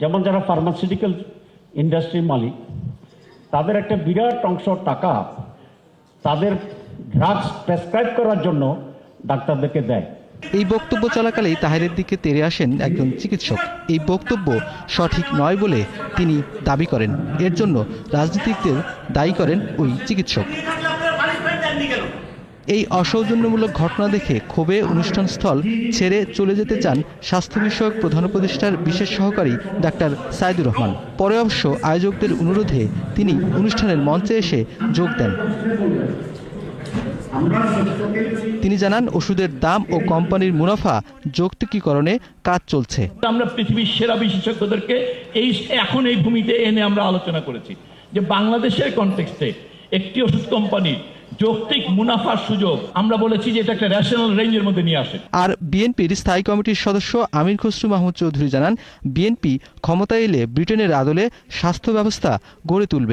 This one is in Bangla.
যেমন যারা ফার্মাসিউটিক্যাল ইন্ডাস্ট্রির মালিক, তাদের একটা বিরাট অংশ টাকা তাদের ড্রাগস প্রেসক্রাইব করার জন্য ডাক্তারদেরকে দেয়। এই বক্তব্য চলাকালেই তাহেরের দিকে তেড়ে আসেন একজন চিকিৎসক। এই বক্তব্য সঠিক নয় বলে তিনি দাবি করেন। এর জন্য রাজনীতিকদের দায়ী করেন ওই চিকিৎসক। এই অসৌজন্যমূলক ঘটনা দেখে ক্ষোভে অনুষ্ঠানস্থল ছেড়ে চলে যেতে চান স্বাস্থ্য বিষয়ক প্রধান উপদেষ্টার বিশেষ সহকারী ডাক্তার সাইদুর রহমান। পরে অবশ্য আয়োজকদের অনুরোধে তিনি অনুষ্ঠানের মঞ্চে এসে যোগ দেন। তিনি জানান, ওষুধের দাম ও কোম্পানির মুনাফা যৌক্তিকীকরণে কাজ চলছে। আমরা পৃথিবীর সেরা বিশেষজ্ঞদেরকে এই, এখন এই ভূমিতে এনে আমরা আলোচনা করেছি যে বাংলাদেশের কনটেক্সটে একটি ওষুধ কোম্পানির যৌক্তিক মুনাফার সুযোগ। আমরা বলেছি যে এটা একটা ন্যাশনাল রেঞ্জের মধ্যে নিয়ে আসে। আর বিএনপির স্থায়ী কমিটির সদস্য আমির খসরু মাহমুদ চৌধুরী জানান, বিএনপি ক্ষমতায় এলে ব্রিটেনের আদলে স্বাস্থ্য ব্যবস্থা গড়ে তুলবে।